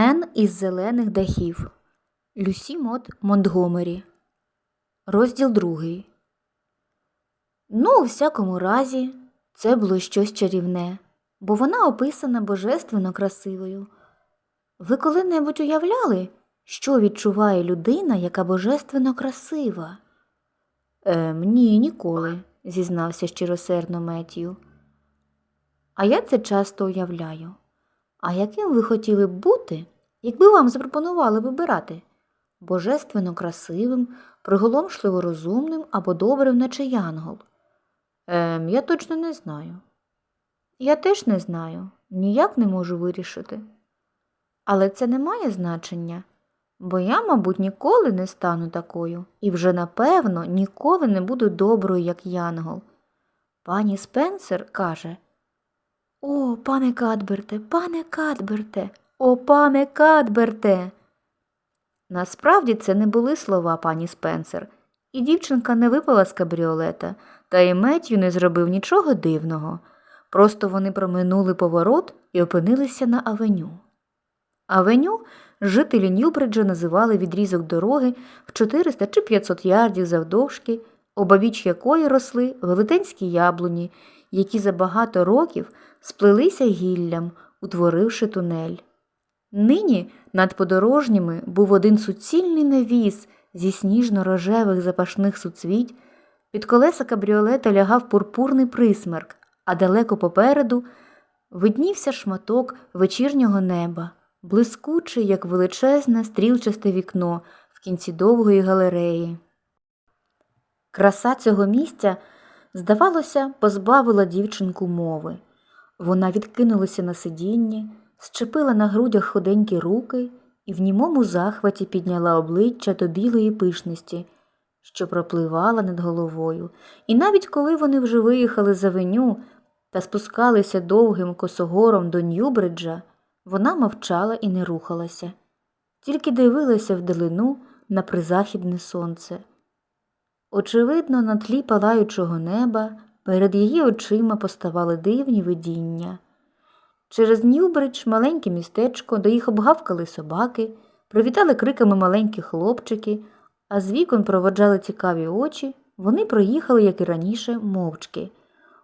Ен із зелених дахів. Люсі Мот Монтгомері. Розділ другий. Ну, у всякому разі, це було щось чарівне, бо вона описана божественно красивою. Ви коли-небудь уявляли, що відчуває людина, яка божественно красива? Ем, ні, ніколи, зізнався щиросердно Меттію. А я це часто уявляю. А яким ви хотіли б бути, якби вам запропонували вибирати? Божественно красивим, приголомшливо розумним або добрим, наче янгол? Ем, я точно не знаю. Я теж не знаю, ніяк не можу вирішити. Але це не має значення, бо я, мабуть, ніколи не стану такою і вже напевно ніколи не буду доброю, як янгол. Пані Спенсер каже О, пане Кадберте, пане Кадберте, о, пане Кадберте. Насправді це не були слова пані Спенсер, і дівчинка не випала з кабріолета, та й Меттю не зробив нічого дивного. Просто вони проминули поворот і опинилися на авеню. Авеню жителі Ньюбриджа називали відрізок дороги в 400 чи 500 ярдів завдовжки, обабіч якої росли велетенські яблуні, які за багато років сплелися гіллям, утворивши тунель. Нині над подорожніми був один суцільний навіс зі сніжно-рожевих запашних суцвіть, під колеса кабріолета лягав пурпурний присмерк, а далеко попереду виднівся шматок вечірнього неба, блискучий, як величезне стрілчасте вікно в кінці довгої галереї. Краса цього місця, здавалося, позбавила дівчинку мови. Вона відкинулася на сидіння, щепила на грудях худенькі руки і в німому захваті підняла обличчя до білої пишності, що пропливала над головою. І навіть коли вони вже виїхали за веню та спускалися довгим косогором до Ньюбриджа, вона мовчала і не рухалася, тільки дивилася вдалину на призахідне сонце. Очевидно, на тлі палаючого неба перед її очима поставали дивні видіння. Через Ньюбридж, маленьке містечко, де їх обгавкали собаки, привітали криками маленькі хлопчики, а з вікон проводжали цікаві очі, вони проїхали, як і раніше, мовчки.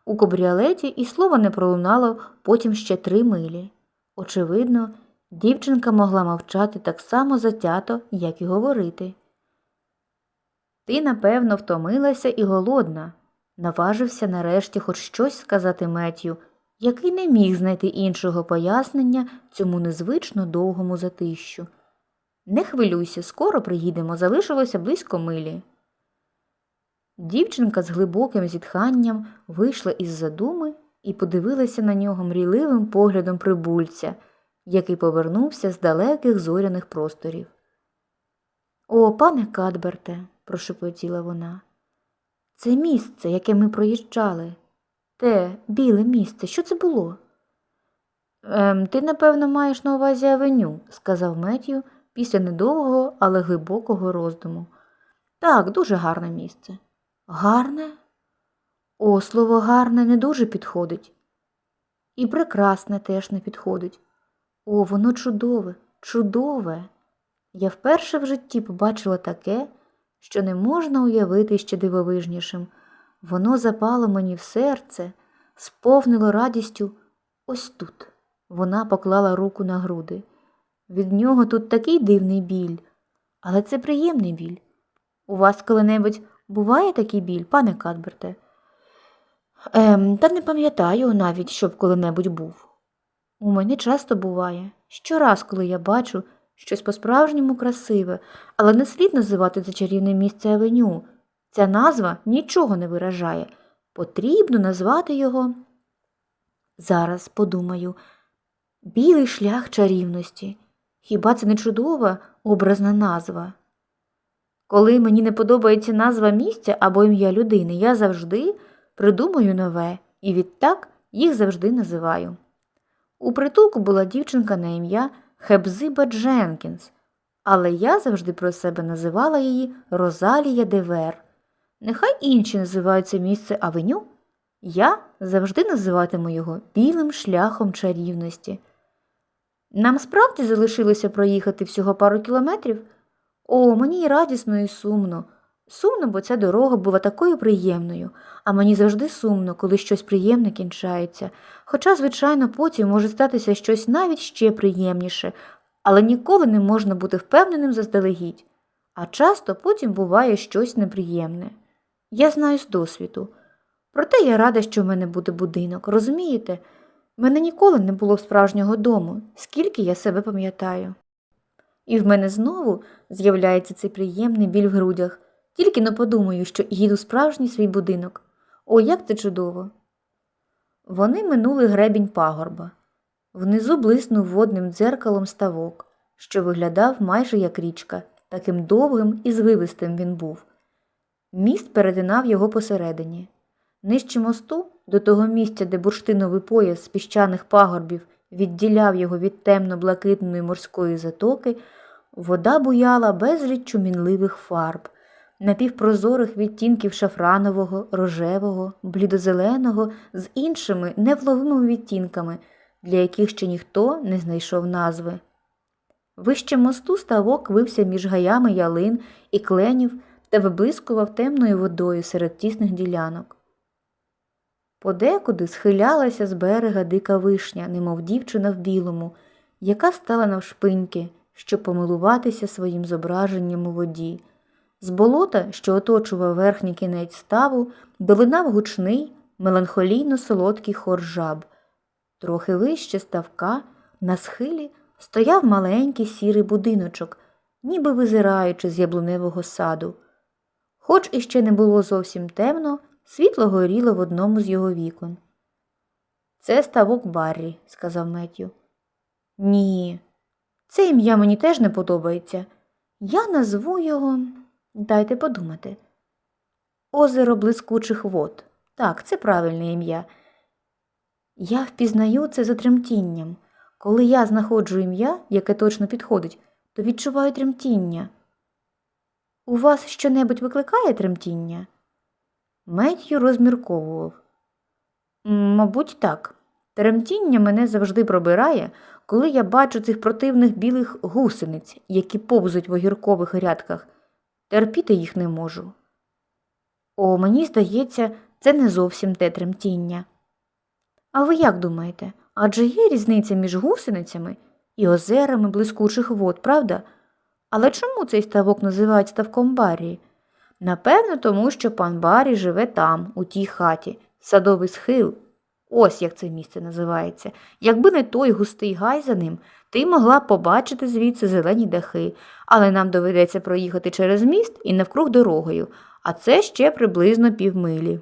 У кабріолеті і слова не пролунало потім ще три милі. Очевидно, дівчинка могла мовчати так само затято, як і говорити. Ти, напевно, втомилася і голодна, наважився нарешті хоч щось сказати Меттю, який не міг знайти іншого пояснення цьому незвично довгому затищу. Не хвилюйся, скоро приїдемо, залишилося близько милі. Дівчинка з глибоким зітханням вийшла із задуми і подивилася на нього мрійливим поглядом прибульця, який повернувся з далеких зоряних просторів. О, пане Кадберте, прошепотіла вона. Це місце, яке ми проїжджали. Те біле місце, що це було? Ем, ти, напевно, маєш на увазі авеню, сказав Меттю після недовгого, але глибокого роздуму. Так, дуже гарне місце. Гарне? О, слово гарне не дуже підходить. І прекрасне теж не підходить. О, воно чудове, чудове. Я вперше в житті побачила таке, що не можна уявити ще дивовижнішим. Воно запало мені в серце, сповнило радістю ось тут. Вона поклала руку на груди. Від нього тут такий дивний біль, але це приємний біль. У вас коли-небудь буває такий біль, пане Кадберте? Ем, та не пам'ятаю навіть, щоб коли-небудь був. У мене часто буває. Щораз, коли я бачу щось по-справжньому красиве, але не слід називати це чарівне місце авеню. Ця назва нічого не виражає. Потрібно назвати його. Зараз подумаю, білий шлях чарівності. Хіба це не чудова образна назва? Коли мені не подобається назва місця або ім'я людини, я завжди придумаю нове і відтак їх завжди називаю. У притулку була дівчинка на ім'я Хебзиба Дженкінс, але я завжди про себе називала її Розалія Девер. Нехай інші називають це місце авеню, я завжди називатиму його білим шляхом чарівності. Нам справді залишилося проїхати всього пару кілометрів? О, мені і радісно, і сумно. Сумно, бо ця дорога була такою приємною, а мені завжди сумно, коли щось приємне кінчається. Хоча, звичайно, потім може статися щось навіть ще приємніше, але ніколи не можна бути впевненим заздалегідь. А часто потім буває щось неприємне. Я знаю з досвіду. Проте я рада, що в мене буде будинок, розумієте? Мене ніколи не було справжнього дому, скільки я себе пам'ятаю. І в мене знову з'являється цей приємний біль в грудях, тільки не подумаю, що їду справжній свій будинок. О, як це чудово! Вони минули гребінь пагорба. Внизу блиснув водним дзеркалом ставок, що виглядав майже як річка, таким довгим і звивистим він був. Міст перетинав його посередині. Нижче мосту, до того місця, де бурштиновий пояс з піщаних пагорбів відділяв його від темно-блакитної морської затоки, вода буяла безліччю мінливих фарб, напівпрозорих відтінків шафранового, рожевого, блідозеленого з іншими невловимими відтінками, для яких ще ніхто не знайшов назви. Вище мосту ставок вився між гаями ялин і кленів та виблискував темною водою серед тісних ділянок. Подекуди схилялася з берега дика вишня, немов дівчина в білому, яка стала навшпиньки, щоб помилуватися своїм зображенням у воді. З болота, що оточував верхній кінець ставу, долинав гучний, меланхолійно солодкий хор жаб. Трохи вище ставка, на схилі, стояв маленький сірий будиночок, ніби визираючи з яблуневого саду. Хоч іще не було зовсім темно, світло горіло в одному з його вікон. Це ставок Баррі, сказав Меттю. Ні, це ім'я мені теж не подобається. Я назву його, дайте подумати. Озеро блискучих вод. Так, це правильне ім'я. Я впізнаю це за тремтінням. Коли я знаходжу ім'я, яке точно підходить, то відчуваю тремтіння. У вас щонебудь викликає тремтіння? Меттью розмірковував. Мабуть, так. Тремтіння мене завжди пробирає, коли я бачу цих противних білих гусениць, які повзуть в огіркових рядках. Терпіти їх не можу. О, мені здається, це не зовсім те тремтіння. А ви як думаєте? Адже є різниця між гусеницями і озерами блискучих вод, правда? Але чому цей ставок називають ставком Баррі? Напевно, тому що пан Баррі живе там, у тій хаті, садовий схил. Ось як це місце називається. Якби не той густий гай за ним, ти могла побачити звідси зелені дахи, але нам доведеться проїхати через міст і навкруг дорогою, а це ще приблизно півмилі.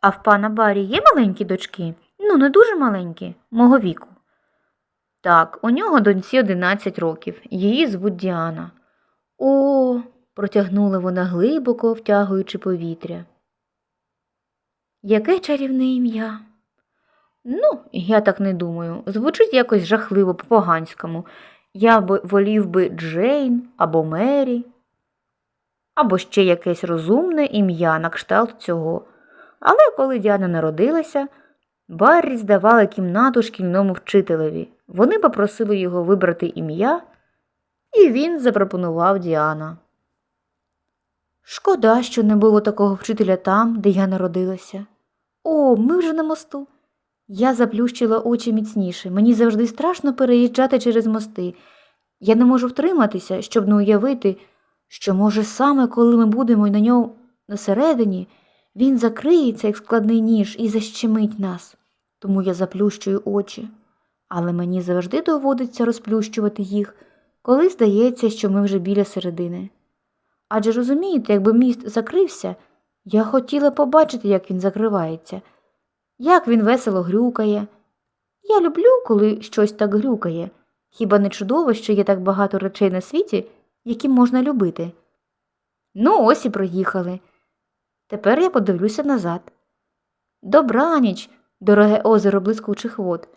А в пана Барі є маленькі дочки? Ну, не дуже маленькі, мого віку. Так, у нього доньці 11 років, її звуть Діана. О, протягнула вона глибоко, втягуючи повітря. Яке чарівне ім'я? Ну, я так не думаю. Звучить якось жахливо по-поганському. Я б волів би Джейн або Мері, або ще якесь розумне ім'я на кшталт цього. Але коли Діана народилася, Баррі здавали кімнату шкільному вчителеві. Вони попросили його вибрати ім'я, і він запропонував Діана. Шкода, що не було такого вчителя там, де я народилася. О, ми вже на мосту. Я заплющила очі міцніше. Мені завжди страшно переїжджати через мости. Я не можу втриматися, щоб не уявити, що, може, саме коли ми будемо на ньому всередині, він закриється, як складний ніж, і защемить нас. Тому я заплющую очі. Але мені завжди доводиться розплющувати їх, коли здається, що ми вже біля середини. Адже розумієте, якби міст закрився, я хотіла побачити, як він закривається, як він весело грюкає. Я люблю, коли щось так грюкає. Хіба не чудово, що є так багато речей на світі, які можна любити? Ну, ось і проїхали. Тепер я подивлюся назад. Добраніч, дороге озеро блискучих вод.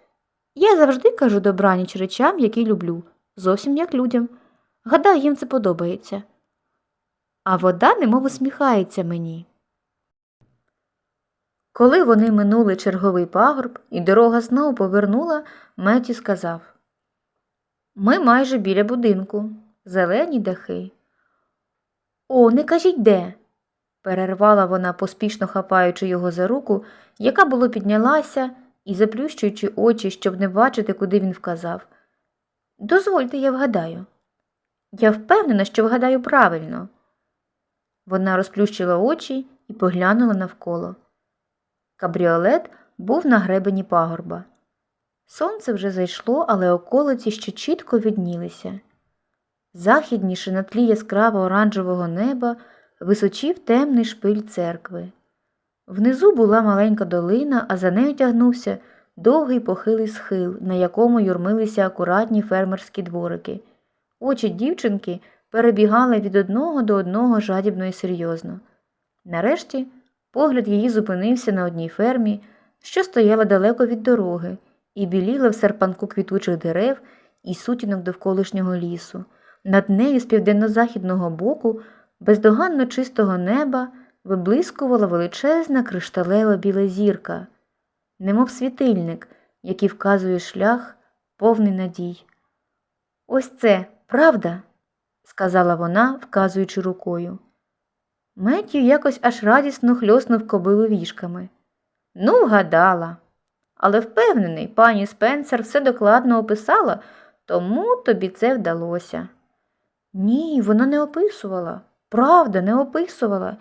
Я завжди кажу добраніч речам, які люблю, зовсім як людям. Гадаю, їм це подобається. А вода немов усміхається мені. Коли вони минули черговий пагорб і дорога знову повернула, Меті сказав Ми майже біля будинку, зелені дахи. О, не кажіть де. перервала вона, поспішно хапаючи його за руку, яка було піднялася і заплющуючи очі, щоб не бачити, куди він вказав. Дозвольте, я вгадаю. Я впевнена, що вгадаю правильно. Вона розплющила очі і поглянула навколо. Кабріолет був на гребені пагорба. Сонце вже зайшло, але околиці ще чітко віднілися. Західніше на тлі яскраво оранжевого неба височів темний шпиль церкви. Внизу була маленька долина, а за нею тягнувся довгий похилий схил, на якому юрмилися акуратні фермерські дворики. Очі дівчинки перебігали від одного до одного жадібно і серйозно. Нарешті погляд її зупинився на одній фермі, що стояла далеко від дороги, і біліла в серпанку квітучих дерев і сутінок довколишнього лісу. Над нею з південно-західного боку, бездоганно чистого неба, виблискувала величезна кришталева біла зірка, немов світильник, який вказує шлях, повний надій. Ось це, правда? сказала вона, вказуючи рукою. Меттю якось аж радісно хльоснув кобилу віжками. Ну, вгадала. Але впевнений, пані Спенсер все докладно описала, тому тобі це вдалося. Ні, вона не описувала. Правда, не описувала.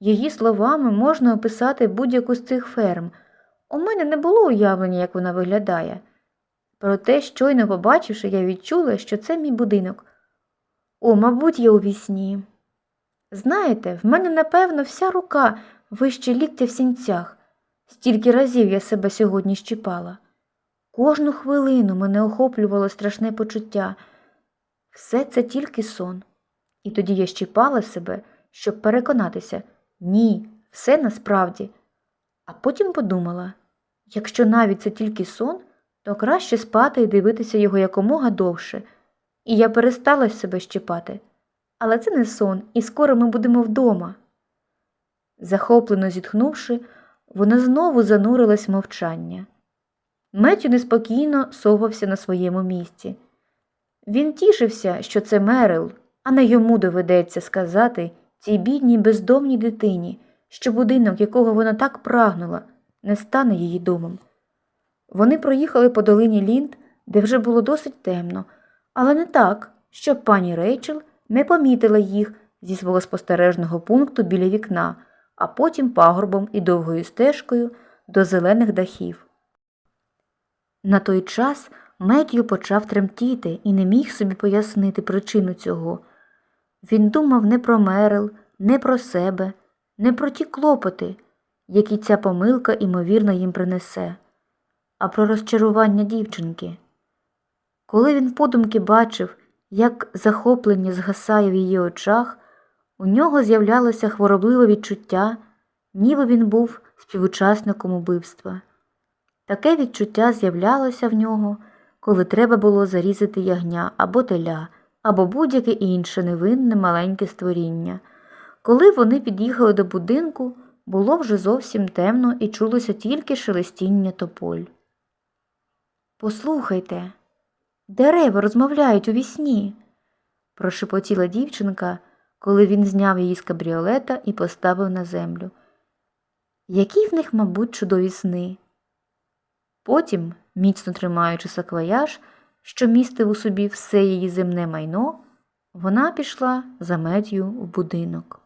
Її словами можна описати будь-яку з цих ферм. У мене не було уявлення, як вона виглядає. Проте, щойно побачивши, я відчула, що це мій будинок. О, мабуть, я у вісні. Знаєте, в мене, напевно, вся рука вище ліктя в сінцях. Стільки разів я себе сьогодні щіпала. Кожну хвилину мене охоплювало страшне почуття. Все це тільки сон. І тоді я щіпала себе, щоб переконатися ні, все насправді. А потім подумала якщо навіть це тільки сон, то краще спати і дивитися його якомога довше. І я перестала себе щіпати. Але це не сон, і скоро ми будемо вдома. Захоплено зітхнувши, вона знову занурилась в мовчання. Меттю неспокійно совався на своєму місці. Він тішився, що це Мерил, а не йому доведеться сказати цій бідній бездомній дитині, що будинок, якого вона так прагнула, не стане її домом. Вони проїхали по долині Лінд, де вже було досить темно, але не так, щоб пані Рейчел не помітила їх зі свого спостережного пункту біля вікна, а потім пагорбом і довгою стежкою до зелених дахів. На той час Меттью почав тремтіти і не міг собі пояснити причину цього. Він думав не про Мерил, не про себе, не про ті клопоти, які ця помилка імовірно їм принесе, а про розчарування дівчинки. Коли він подумки бачив, як захоплення згасає в її очах, у нього з'являлося хворобливе відчуття, ніби він був співучасником убивства. Таке відчуття з'являлося в нього, коли треба було зарізати ягня або теля, або будь-яке інше невинне маленьке створіння. Коли вони під'їхали до будинку, було вже зовсім темно і чулося тільки шелестіння тополь. Послухайте, дерева розмовляють у вісні, прошепотіла дівчинка, коли він зняв її з кабріолета і поставив на землю. Які в них, мабуть, чудові сни. Потім, міцно тримаючи саквояж, що містив у собі все її земне майно, вона пішла за Меттю в будинок.